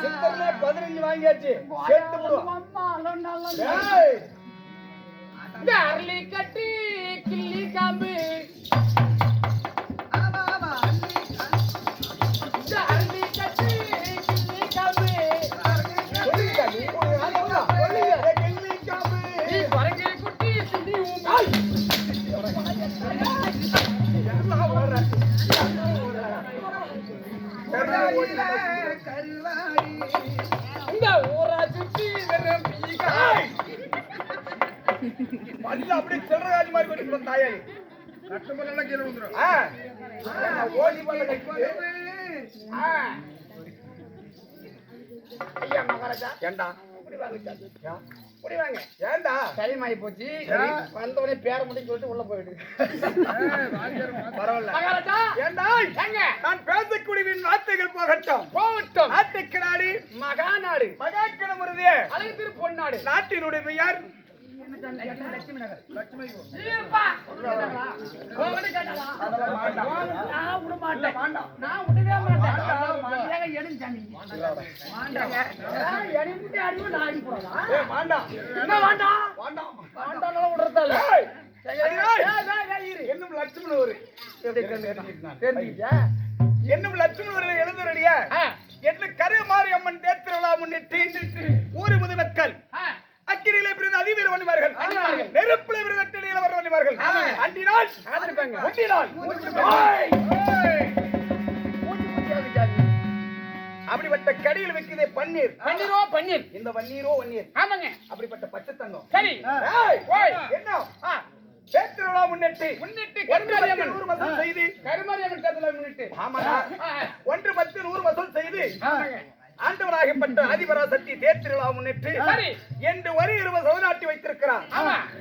சித்தர்ல பதினஞ்சு வாங்கியாச்சு சேர்த்து போடுவோம் அரளி கட்டி கிள்ளி காம்பு இந்த ஊரா சுத்தி பல்ல அப்படியே சில்லறையாடி மாதிரி கீழே ஓடி பல்ல கட்டிட்டு ஆ. ஐயா மகாராஜா. ஏண்டா? வாங்க சாமி. இப்படி வாங்க ஏண்டா டைம் ஆகி போச்சு வந்த உடனே பேர முடியும் சொல்லிட்டு உள்ள போயிடு ஏய், வாத்தியார் மாத்து. பரவாயில்ல மகாராஜா! ஏண்டா? எங்க நான் பேசக்கூடிய வார்த்தைகள் போகட்டும். போகட்டும். நாட்டுக்கிடாடி. மகாநாடு. மகாக்கிழமுருதே அழகு திரு பொன்னாடு. நாட்டினுடைய பெயர் என்னும் லட்சுமணன் ஒரு? என்னும் லட்சுமணன் ஒரு எழுந்துறடிய ஆ, என்ன கருமாரி அம்மன் தேர்திருவிழா முன்னிட்டு ஊர் முதுமக்கள் அக்கிரியிலே பிறந்த அதிவீர வணிவார்கள். நெருப்பிலே பிறந்த அட்டிலே வர வணிவார்கள். ஆமாங்க. அண்டினால் சாமி. அப்படிப்பட்ட கடியில் வைக்கிறதே பன்னீர். பன்னீரோ பன்னீர். இந்த வன்னீரோ வன்னீர் ஆமாங்க. அப்படிப்பட்ட பச்சை தங்கம் சரி. என்ன? தேர்திருவிழா முன்னிட்டு. முன்னிட்டு ஒன்று பத்து கருமாரியம்மன் நூறு வசூல் செய்து. கருமாரியம்மன் தேர்தலை முன்னிட்டு. ஆமாடா ஆ, ஒன்று பத்து நூறு வசூல் செய்து. ஆமாங்க. ஆண்டவராகப்பட்ட ஆதிபராசக்தி தேர்திருவிழா முன்னிட்டு. என்று வரி இருபது சதநாட்டி வைத்திருக்கிறார்.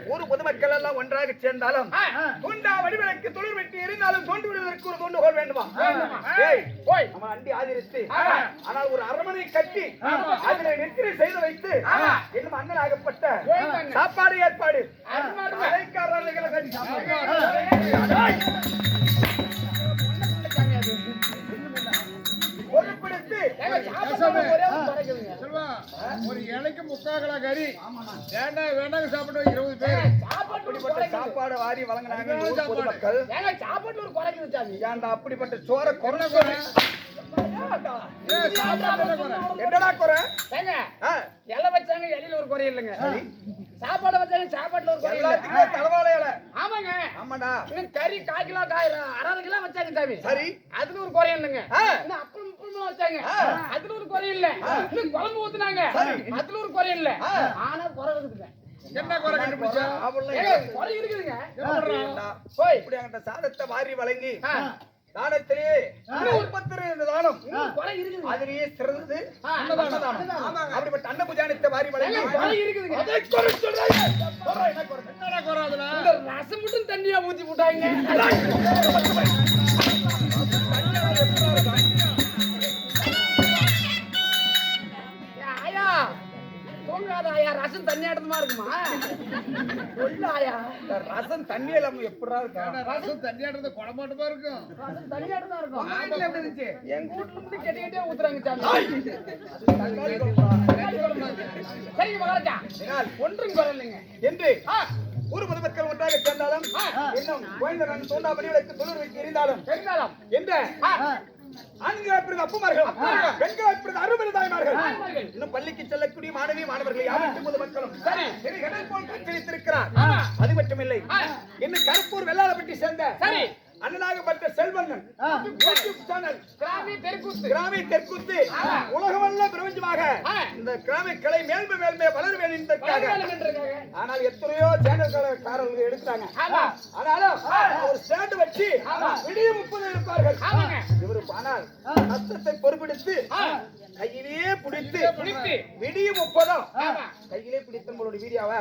ஊர் பொதுமக்கள் எல்லாம் ஒன்றாக சேர்ந்தாலும் ஆ, துண்டா வடிவிலக்கு துளிர் வெட்டி எரிந்தாலும் தோண்டு விடுவதற்கு ஒரு தோண்டுகோல் வேண்டுமா ஓய். அவன் அண்டி ஆதரித்து. ஆனால் ஒரு அரமனை கட்டி. அதில் நெத்திரை செய்து வைத்து. இன்னும் அண்ணனாகப்பட்ட வேண்டாங்க. சாப்பாடு ஏற்பாடு அருமை, செல்வா, ஒரு இலைக்கு முக்காகளா கறி. வேண்டாம் வேண்டாம் சாப்பிட்டு இருபது பேர். அப்படிப்பட்ட. சாப்பாடு வாரி வழங்கினாங்க சாப்பாடு. ஒரு குறைக்குது சாமி. ஏன்டா அப்படிப்பட்ட சோற குறை? என்னடா ஏங்க, இலை வச்சாங்க இலையில ஒரு குறை இல்லைங்க. சாப்பாடு வச்சாங்க சாப்பாட்டுல ஒரு குறை எல்லாத்துக்குமே தலைவாழை இலை. ஆமாங்க. ஆமாடா. கறி கால் கிலோ காய் அரை கிலோ வச்சாங்க சாமி. சரி. அதுல ஒரு குறை இல்லைங்க. அப்பளம் வச்சாங்க. அதுல ஒரு குறை இல்ல. குழம்பு ஊத்துனாங்க. அதுல ஒரு குறை இல்ல. ஆ. ஆனா குறை இருக்குதுங்க. என்ன குறை கண்டுபிடிச்சா? போய். இப்படி அங்கிட்ட சாதத்தை வாரி வழங்கி. தானத்திலே முப்பத்தி ரெண்டு தானம். அதிலேயே சிறந்தது அப்படிப்பட்ட அன்னபுஜானத்தை வாரி வழங்கி இந்த ரசம் மட்டும் தண்ணியா ஊத்தி போட்டாங்க. ரசம் தண்ணி ஆட்டமா இருக்குமா? சொல்லு ஆயா இந்த ரசம் தண்ணியில நம்ம எப்படா இருக்கா? ரசம் தண்ணியாடுறது குடமாட்டமா இருக்கும். ரசம் தண்ணி இருக்கும்? வீட்டுல எப்படி இருந்துச்சு? எங்க வீட்டுல இருந்து கெட்டி கெட்டியா ஊத்துறாங்க? சரிங்க மகாராஜா ஒன்றும் குறை இல்லைங்க என்று ஊர் பொதுமக்கள் ஒன்றாக சேர்ந்தாலும் இன்னும் கோயந்த நான் தோண்டா தொழில் வைத்து எரிந்தாலும் தெரிந்தாலும். என்ற ஆ, ஆண்கள் பிறகு அப்புமார்கள் பெண்கள் பிறகு அருமை தாய்மார்கள். இன்னும் பள்ளிக்கு செல்லக்கூடிய மாணவி மாணவர்கள் யாவற்றும் பொதுமக்களும் சரி. திரு கடல் போல் காட்சியளித்திருக்கிறார் ஆமா. அது மட்டுமில்லை. இன்னும் கருப்பூர் வெள்ளாளப்பட்டி சேர்ந்த சரி. அண்ணனாகப்பட்ட செல்வண்ணன் கிராமி தெருக்கூத்து கிராமி தெற்குத்து ஆ. உலகமல்ல பிரபஞ்சமாக ஆ. இந்த கிராமி கலை மேல்மை மேல்மை வளர வேண்டும் என்பதற்காக பழங்காலம் என்றதுக்காக. ஆனால் எத்தனையோ சேனல்காரர்கள் எடுக்கிறாங்க ஆமா. ஆனாலும் ஒரு ஸ்டாண்ட் வச்சு விடிய முப்பது இருப்பார்கள் ஆமாங்க. இவரு ஆனால் கஷ்டத்தை பொறுப்பெடுத்து ஆ. கையிலே பிடித்து முப்பதும் ஆமா. கையிலே பிடித்த உங்களுடைய வீடியோவை.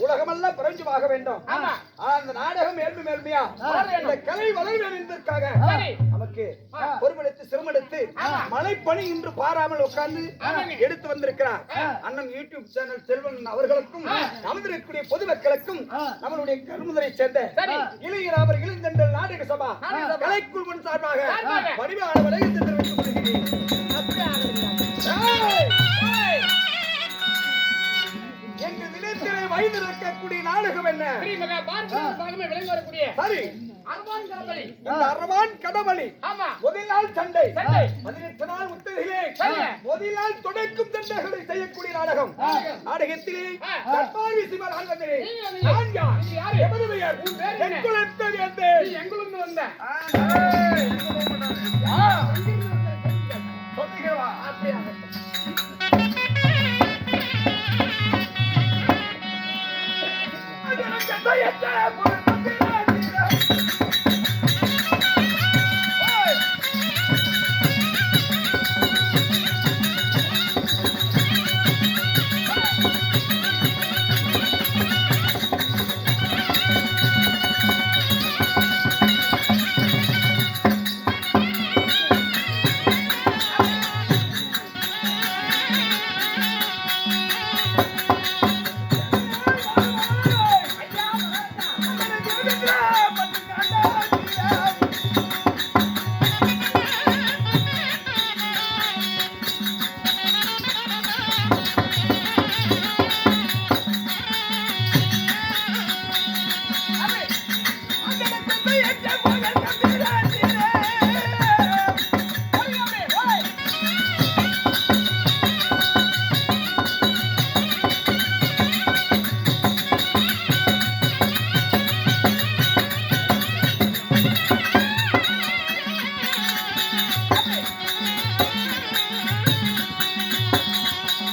உலகமெல்லாம் பிரபஞ்சமாக வேண்டும் ஆமா. ஆனா, அந்த நாடகம் மேன்மை மேன்மையா இந்த கலை வளர வேண்டும் என்பதற்காக. நமக்கு பொறுமெடுத்து சிரமெடுத்து மலைப்பணி இன்று பாராமல் உட்கார்ந்து. எடுத்து வந்திருக்கிறார் அண்ணன் யூடியூப் சேனல் செல்வன் அவர்களுக்கும் நமது இருக்கக்கூடிய பொதுமக்களுக்கும் நம்மளுடைய கருமுதலை சேர்ந்த சரி. இளைஞராவர் இளந்தண்டல் நாடக சபா கலைக்குழுவின் சார்பாக. வடிவான வணக்கத்தை தெரிவித்துக் கொள்கிறேன் ஏய்! எங்கள் நிலத்திலே வயது இருக்கக்கூடிய நாடகம் என்ன? ஸ்ரீ மகா பாரத பாகமே விளங்கி வரக்கூடிய சரி. அரவான் கடமளி ஆமா. முதல் நாள் சண்டை. சண்டை. பதினெட்டு நாள் முத்திரையிலே சரி. முதல் நாள் தொடக்கும் சண்டைகளை செய்யக்கூடிய நாடகம். நாடகத்திலே. தற்பாவி சிவன். நான் யார்? எமது பெயர்? எந்தேன்? நீ எங்கிருந்து வந்த? எனக்கு தயத்த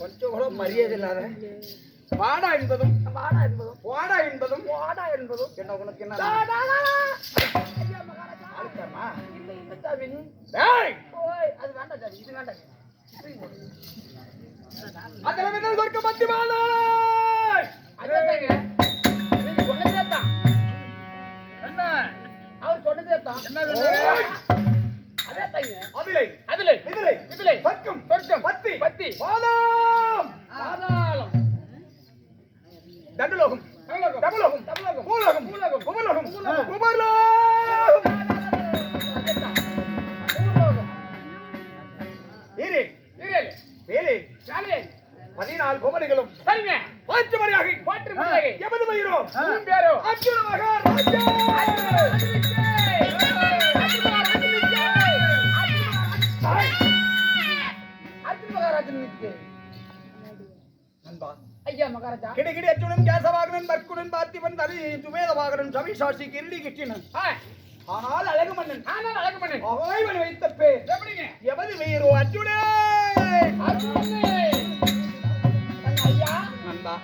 கொஞ்சம் கூட மரியாதை இல்லாத. வாடா என்பதும் வாடா என்பதும். வாடா என்பதும். வாடா என்பதும். என்ன உனக்கு என்ன. ஆளுக்காரமா? இல்ல இல்ல சாமி. டேய், ஓய் அது வேண்டாம் சாமி. இது வேண்டாம். அதுல விதல் கொடுக்க பத்திமானா! அதேதாங்க. நீங்க சொன்னதே தான். என்ன? அவர் சொன்னதே தான். என்ன. அதிலை அதிலை எதிரை எதிரை சொர்க்கம் சொர்க்கம் பத்தி பத்தி பாதாளம். பதினாலு குமரிகளும் சரிங்க மாற்று மரியாதை மாற்று மரியாதை எமது மயிரோ பேரோ அச்சுரமாக தலி சுமேதவாகனன் சவிசாசி கிரடி ஆ, ஆனால் அழகு மன்னன். நானும் அழகு பண்ணேன் அவாய்வன் வைத்த பேர். எப்படிங்க? எவது வீரோ அச்சுடே அர்ஜுனனே. ஐயா. நண்பா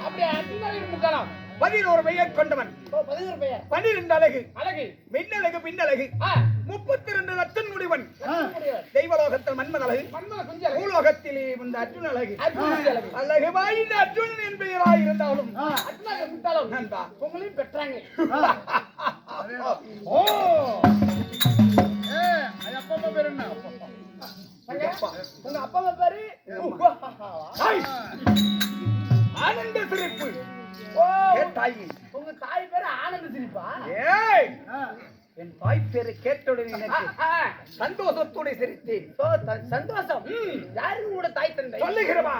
அப்படியே? அர்ஜுனா இருந்துக்கலாம் பதினோரு பெயர் கொண்டவன். பன்னிரண்டு அழகு. அழகு. மின்னழகு பின்னழகு. முப்பத்தி ரெண்டு லட்சம் முடிவன். தெய்வலோகத்தில் மன்மத அழகு. பூலோகத்திலே இந்த அர்ஜுன் அழகு. அர்ஜுன அழகு. அழகு வாய்ந்த அர்ஜுனா இருந்தாலும் நண்பா. உங்களையும் பெற்றாங்க. ஓ. ஆ, எனக்கு. சந்தோஷத்தோட சிரித்தேன். சந்தோஷம். யாருக்கு கூட தாய் தந்தை? சொல்லுகிறவா?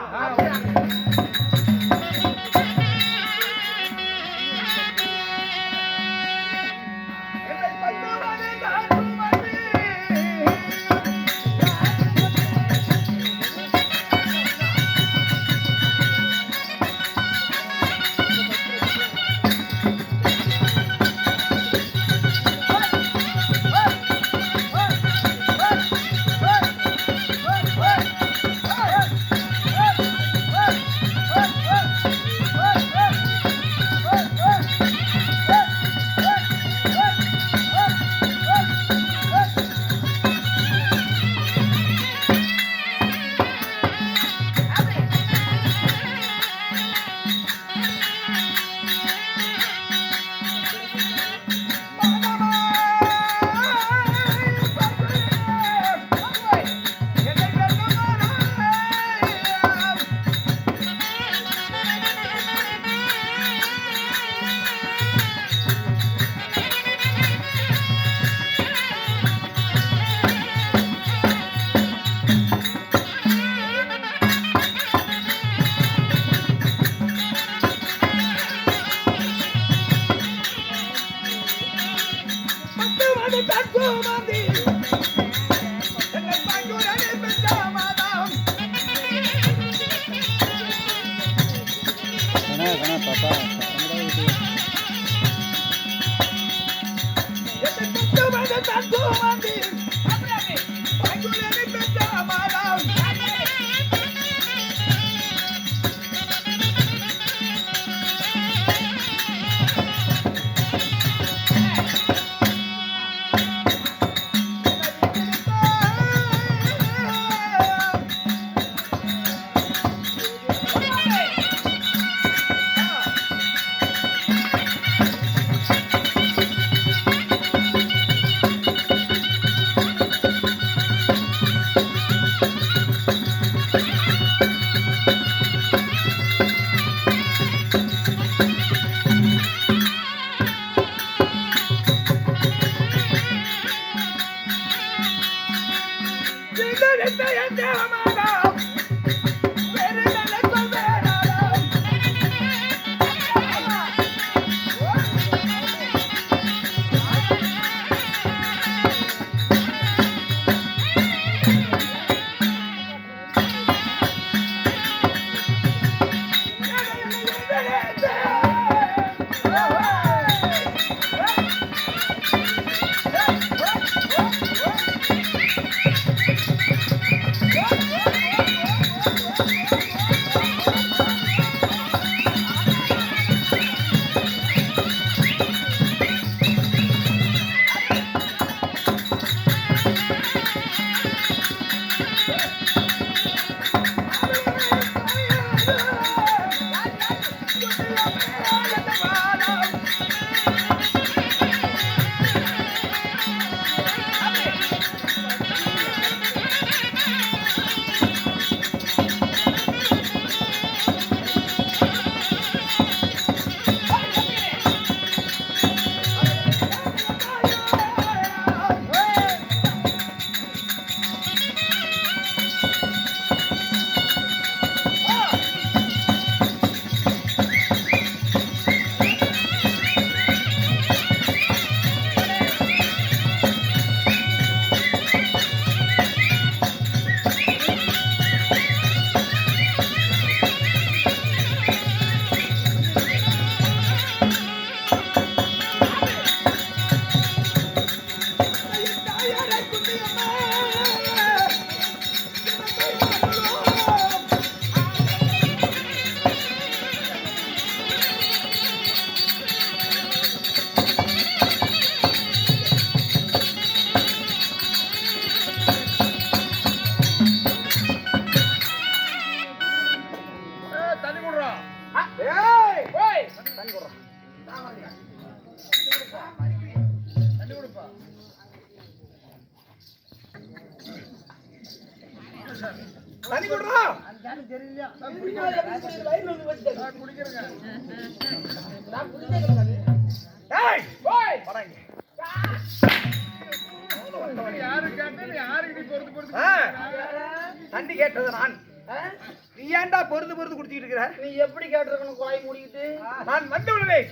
ஏன்டா பொருந்து பொருந்து குடிச்சிட்டு இருக்கிற? நீ எப்படி கேட்டிருக்கணும் குழாய் மூடிக்கிட்டு? நான் வந்து விடுவேன்.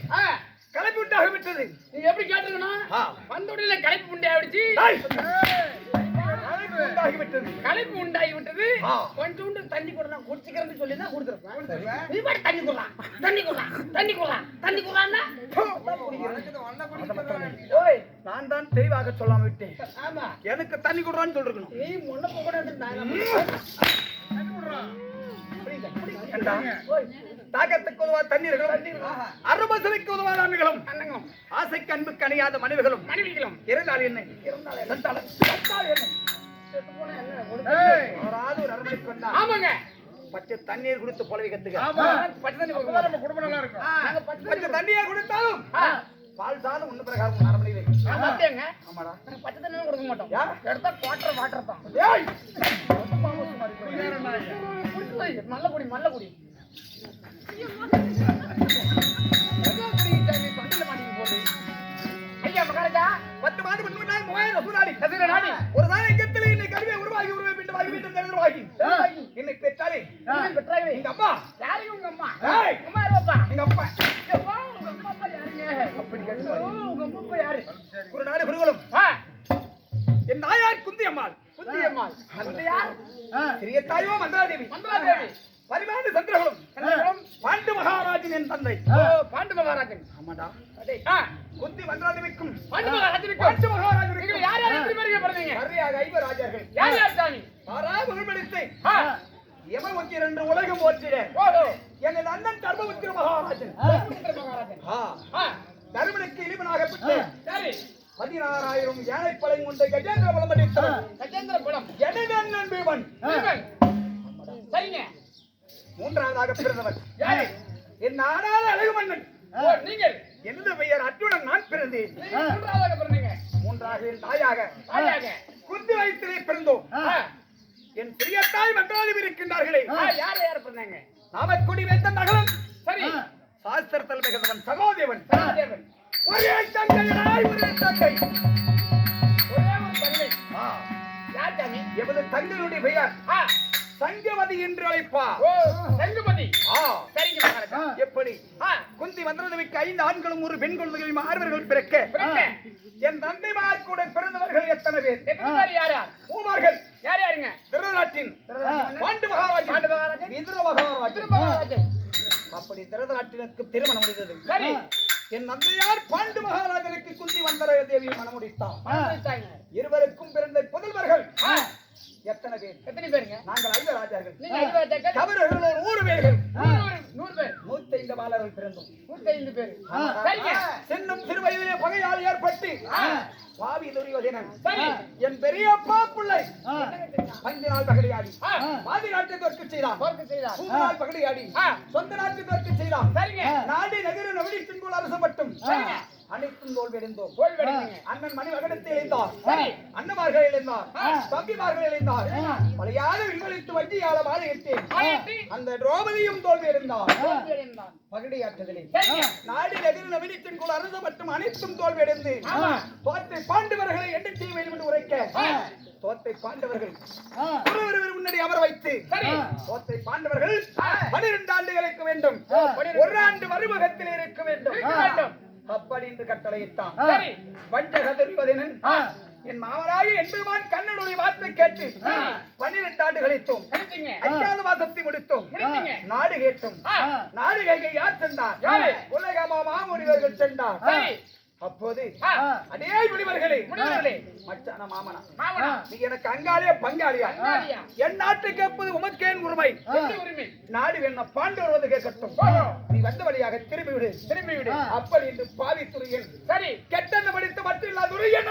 கலப்பி விட்டாக விட்டது. நீ எப்படி கேட்டிருக்கணும். வந்த உடனே ஏய், ஏய், கலப்பி உண்டாகி விட்டது. உண்டாகி. கொஞ்சோண்டு தண்ணி கூட நான் குடிச்சுக்கிறேன்னு சொல்லி தான் கொடுத்துருப்பேன் நீ பாட்டு தண்ணி குடலாம் தண்ணி குடலாம் தண்ணி குடலாம் தண்ணி. ஓய் நான் தான் தெளிவாக சொல்லாம விட்டேன். ஆமா. எனக்கு தண்ணி கொடுறான்னு சொல்லிருக்கணும். நீ முன்ன போக கூட தாகத்துக்கு உதவா தண்ணீர்களும் அருமசலுக்கு உதவாத அண்ணங்களும் ஆசைக்கு அன்புக்கு அணியாத மனைவிகளும். மனைவிகளும். இருந்தால் என்ன? ஆமாங்க. பச்சை தண்ணீர் குடித்து புலவை கத்துக்க. பச்சை தண்ணி குடும்பம் நல்லா இருக்கும். பச்சை தண்ணியை குடித்தாலும் பால் சாதம் ஒண்ணு பிரகாரம் அரண்மனையில் நான் பார்த்தேங்க ஆமாடா. பச்சை தண்ணி கொடுக்க மாட்டோம்? எடுத்தா குவாட்டர் வாட்டர் தான். ஐயா மகாராஜா பத்து மாதம் நான் மூவாயிரம் நாடி. ஒரு நாள் எங்கத்தில் இன்னைக்கு கருவியை உருவாகி உருவை மீண்டும் வாகி மீண்டும் உருவாகி. இன்னைக்கு பெற்றாலே. எங்க அம்மா? யாருங்க உங்க அம்மா. அம்மா இருப்பா எங்க அப்பா அப்பா அப்பா ஒரு நாடு குருகுலம். என் தாயார் குந்தி அம்மாள் புத்தி அம்மா அந்த யார் சிறிய தாயோ மந்திராதேவி. மந்திராதேவி. பரிமாண்டு சந்திரகுலம். சந்திரகுலம். பாண்டு மகாராஜன் என் தந்தை. பாண்டு மகாராஜன். ஆமாடா. குந்தி மந்திராதேவிக்கும். பாண்டு மகாராஜனுக்கு பாண்டு மகாராஜனுக்கும். யார் யார் எப்படி பேருங்க பிறந்தீங்க? சரியாக ஐவர் ராஜார்கள். யார் யார் சாமி? முகமடித்தை ஆ, யமவக்கீர் என்று உலகம் போற்றிட. எங்கள் அண்ணன் தர்மபுத்திர மகாராஜன். தர்மபுத்திர மகாராஜன். தருமனுக்கு இனிமனாக பெற்று பதினாறாயிரம் யானைப்படை கொண்ட கஜேந்திர பலம் அடித்தவன் கஜேந்திர குலம் எனது அண்ணன் பீமன். சரிங்க மூன்றாவதாக பிறந்தவன். யாரு என் நாடாத அழகு மன்னன் நீங்கள். எனது பெயர் அர்ஜுனன் நான் பிறந்தேன். மூன்றாவதாக பிறந்தீங்க. மூன்றாக என் தாயாக. தாயாக. குந்தி வயிற்றிலே பிறந்தோம். என் சிறிய தாய் மன்றாலும் இருக்கின்றார்களே. யார் யார் பிறந்தாங்க? நாமக்குடி வேந்த நகரம் சரி. சாஸ்திரத்தில் மிகுந்தவன் சகோதேவன். சகாதேவன். ஒரே தங்கையாய் ஒரே தங்கை. ஒரே ஒரு தங்கை. ஆ, யார் சாமி எமது தங்கையுடைய பெயர் ஆ, சங்கமதி என்று அழைப்பா மகாராஜா. எப்படி? ஆ, குந்தி மந்திரதவிக்கு ஐந்து ஆண்களும் ஒரு பெண் குழந்தைகளும் ஆறுவர்கள் பிறக்க. என் தந்தைமார் கூட பிறந்தவர்கள் எத்தனை பேர்? யார் மூவர்கள். யார் யாருங்க? திருநாட்டின் பாண்டு. இந்திர மகாராஜன். அப்படி திருநாட்டினருக்கு திருமணம் முடிந்தது. சரி. என் நந்தையார் பாண்டு மகாராஜனுக்கு குந்தி வந்தர தேவி மனம் முடித்தார் மகாராஜாங்க. இருவருக்கும் பிறந்த புதல்வர்கள். எத்தனை பேர்? எத்தனை பேருங்க? நாங்கள் ஐந்து ராஜார்கள். நூறு பேர்கள். நூறு பேர். நூத்தி ஐந்து பாலர்கள் பிறந்தோம். நூத்தி ஐந்து பேர் சின்னம் சிறுவயதிலே பகையால் ஏற்பட்டு பாவி துரியோதனன். என் பெரியப்பா பிள்ளை. பஞ்ச நாள் பகடியாடி பாதி நாட்டை தோற்க செய்தான். மூணு நாள் பகடியாடி. சொந்த நாட்டை தோற்க செய்தான். நாடு நகர நவடி பின்புள் அரசு மட்டும். அனைத்தும் தோல்வியடைந்தோம். அண்ணன் மணி மகனத்தை இழைந்தார். அண்ணமார்கள் இழைந்தார். தம்பிமார்கள் இழைந்தார் பழையாத விண்வெளித்து வட்டியால மாலையிட்டேன் ஆயிரத்தி அந்த திரௌபதியும் தோல்வியடைந்தார். பகடியாற்றுதலே சரிங்க நாடு நகர நவீனத்தின் குழு அரசு மற்றும் அனைத்தும் தோல்வியடைந்து. தோற்றை பாண்டவர்களை என்ன செய்ய வேண்டும் என்று உரைக்க. தோற்றை பாண்டவர்கள். ஒருவர் முன்னாடி அமர வைத்து. தோற்றை பாண்டவர்கள் பனிரெண்டு ஆண்டுகளுக்கு வேண்டும். ஒரு ஆண்டு மறுமுகத்தில் இருக்க வேண்டும். அப்படி என்று கட்டளையிட்டான். சரி வஞ்சக துரியோதனன் ஆ, என் மாமனாகி என்பதுமான் கண்ணனுடைய வார்த்தை கேட்டு. பன்னிரண்டு ஆண்டு கழித்தோம். ஐந்தாவது மாதத்தை முடித்தோம். நாடு கேட்டோம். நாடு கேட்க யார் சென்றார்? உலகமா மாமுனிவர்கள் சென்றார். அப்போது அதே முனிவர்களே முனிவர்களே. மச்சான மாமனா. மாமனா. நீ எனக்கு அங்காளியா பங்காளியா. என் நாட்டு கேட்பது உமக்கேன் உரிமை. நாடு வேணா பாண்டவர் வந்து கேட்கட்டும். நீ வந்த வழியாக திரும்பி விடு திரும்பி விடு. அப்படி என்று பாவி துரியன் சரி கெட்டெண்ண படித்து மட்டும் இல்ல துரியன்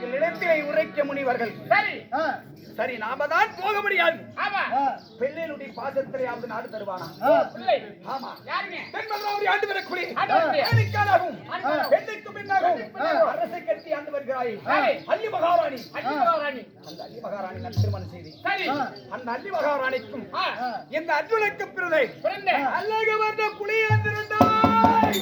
எங்களிடத்திலே உரைக்க முனிவர்கள். சரி. சரி நாம தான் போக முடியாது. ஆமா. பிள்ளைகளுடைய பாசத்திலேயாவது நாடு தருவானா? ஆமா. ஆண்டு வரக்கூடிய ஆண்டு ஆணுக்கானாகும். பெண்ணுக்கு பின்னாகும் கட்டி ஆண்டு வருகிறாய். அல்லி மகாராணி. அடி மகாராணி. அந்த அல்லி மகாராணி நான் திருமணம் செய்தி. சரி. அந்த அல்லி மகாராணிக்கும் இந்த அர்ஜுனுக்கு பிறந்த அல்லக வந்த புலியந்திருந்தாய்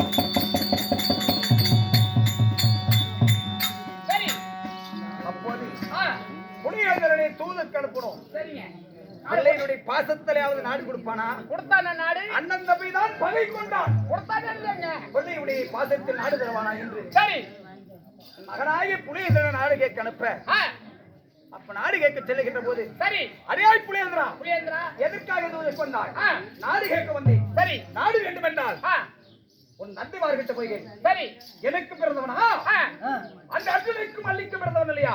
புலியந்திரனை தூதுக்கு அனுப்பணும். பிள்ளையினுடைய பாசத்திலேயாவது நாடு கொடுப்பானா? கொடுத்தான நாடு? அண்ணன் தம்பி தான் பகை கொண்டான். கொடுத்தானே இல்லைங்க. பிள்ளையுடைய பாசத்தில் நாடு தருவானா என்று. சரி. மகனாகிய புலியந்திரன் நாடு கேட்க அனுப்ப அப்ப நாடு கேட்க செல்லுகின்ற போது சரி. அரியாய் புலியந்திரா புளியேந்திரா. எதற்காக வந்தாய் ஆ. நாடு கேட்க வந்தேன். சரி. நாடு வேண்டும் என்றால் உன் நந்திமார்கிட்ட போய் சரி. எனக்கு பிறந்தவனா? அந்த அர்ஜுனுக்கும் அல்லிக்கு பிறந்தவன் இல்லையா.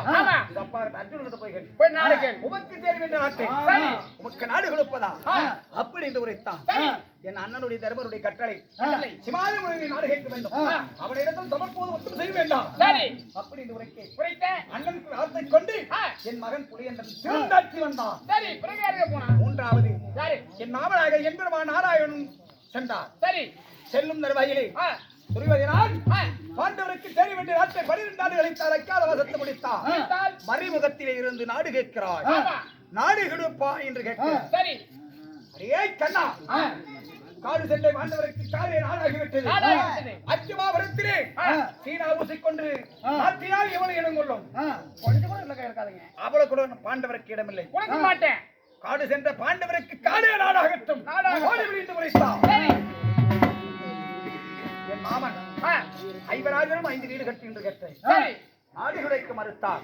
இது அப்பா அர்ஜுனன் போய். போய் நாடு கேள். உமக்கு தேர் வேண்டிய நாட்டை. சரி. உமக்கு நாடு கொடுப்பதா. அப்படி என்று உரைத்தான். என் அண்ணனுடைய தர்மருடைய கட்டளை. சிமாதி முனியை நாடு கேட்க வேண்டும். அவனிடத்தில் சமர்ப்போது ஒன்றும் செய்ய வேண்டாம். சரி. அப்படி என்று உரைக்கேன் புரித்த அண்ணனுக்கு வார்த்தை கொண்டு. என் மகன் புலியந்தன் சிறந்தாட்சி வந்தான். சரி. பிறகு யாருங்க போனா மூன்றாவது. என் மாமனாக எம்பெருமா நாராயணன் சென்றார். சரி. செல்லும் தருவாயிலே. துரிவதினால் பாண்டவருக்கு சேர வேண்டிய நாட்டை பனிரெண்டு ஆண்டுகளை அழைக்காத வசத்து முடித்தார் மறைமுகத்திலே இருந்து நாடு கேட்கிறாய் ஆமா. நாடு கெடுப்பா என்று கேட்கிறார் சரி. அடே கண்ணா. காடு செல்லை பாண்டவருக்கு காலே நாடாகிவிட்டது. அச்சுமாபுரத்திலே. சீனா ஊசிக்கொண்டு நாட்டினால் எவனை இடம் கொள்ளும் கொஞ்சம் கூட இல்ல இருக்காதுங்க அவ்வளவு கூட பாண்டவருக்கு இடமில்லை. மாட்டேன். காடு சென்ற பாண்டவருக்கு காடே நாடாகட்டும். ஓடி மாமன். ஐவராஜனும் ஐந்து வீடு கட்டி என்று கேட்டேன் சரி. நாடு குடைக்க மறுத்தார்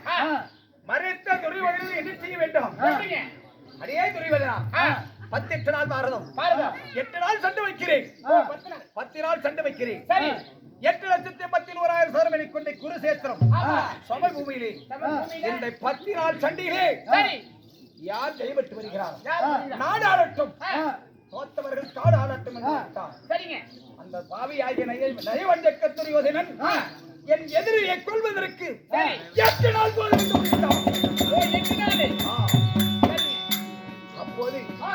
மறைத்த துரிவதனை என்ன செய்ய வேண்டும்? எப்படிங்க? அடே துரிவதனா? ஆ, பத்து எட்டு நாள் பாரதம் எட்டு நாள் சண்டை வைக்கிறேன். பத்து நாள். சண்டை வைக்கிறேன். சரி. எட்டு லட்சத்தி எண்பத்தி நூறாயிரம் சரமணி கொண்ட குருசேத்திரம். சமபூமியிலே. இந்த பத்து நாள் சண்டையிலே யார் ஜெயபட்டு வருகிறார்? யார் தோத்தவர்கள் காடு ஆளட்டும் என்று. சரிங்க அந்த பாவி ஆகிய நயவஞ்சக்க துரியோதனன் என் எதிரியை கொள்வதற்கு சரி. எட்டு நாள் போதும் என்று விட்டான். ஓ, எட்டு நாள். ஆ, சரிங்க. அப்போது ஆ,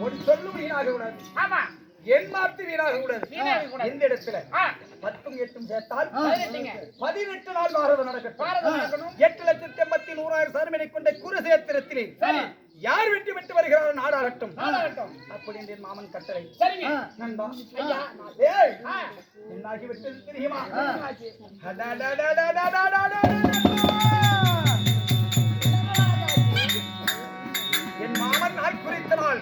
ஒரு சொல்லும் வீணாக கூடாது ஆமா என் மாத்து வீணாக கூடாது வீணாக கூடாது. இந்த இடத்துல ஆ, பத்தும் எட்டும் சேர்த்தால் பதினெட்டுங்க. பதினெட்டு நாள் பாரதம் நடக்கட்டும் பாரதம் நடக்கணும். எட்டு லட்சத்தி எண்பத்தி நூறாயிரம் சரமணி கொண்ட குருசேத்திரத்திலே சரி. யார் வெற்றி விட்டு வருகிறார் நாடாகட்டும் அப்படி என்று மாமன் கட்டளை. நண்பா. தெரியுமா? என் மாமன் நாள் குறித்த நாள்.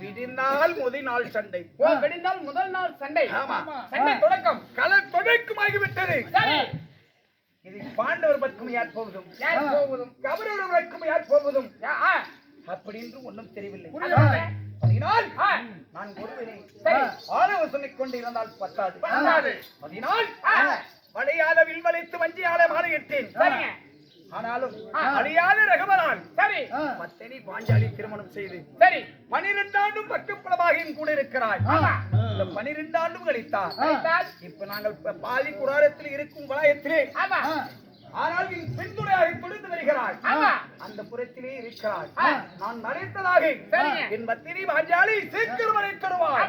விடிந்தால் முதல் நாள் சண்டை விடிந்தால் முதல் நாள் சண்டை. ஆமா. சண்டை தொடக்கம். கலை தொடக்கமாகிவிட்டது சரி. இதை பாண்டவர் பக்கம் யார் போவதும்? யார் போவதும்? கபரவர் பக்கம் யார் போவதும்? அப்படி என்று ஒன்றும் தெரியவில்லை. பதினால் நான் ஒருவனை ஆலோசனை கொண்டு இருந்தால் பத்தாது. பதினால் மழையால வில் வளைத்து வஞ்சியால மாலையிட்டேன். ஆனாலும். அழியாத ரகமனான் சரி. பத்தனி பாஞ்சாலி திருமணம் செய்து. சரி. பனிரெண்டு ஆண்டும் பக்கப்பளமாக என் கூட இருக்கிறாய். இந்த பனிரெண்டு ஆண்டும் கழித்தார் இப்ப நாங்கள் ப- பாதி குராரத்தில் இருக்கும் வளாயத்திலே ஆனால் நீ பின்துணையாக துணிந்து வருகிறாய். அந்த புறத்திலே இருக்கிறாய். நான் மறைத்ததாக. என் பத்தினி பாஞ்சாலி சீக்கிரம் மறைத்தருவாய்.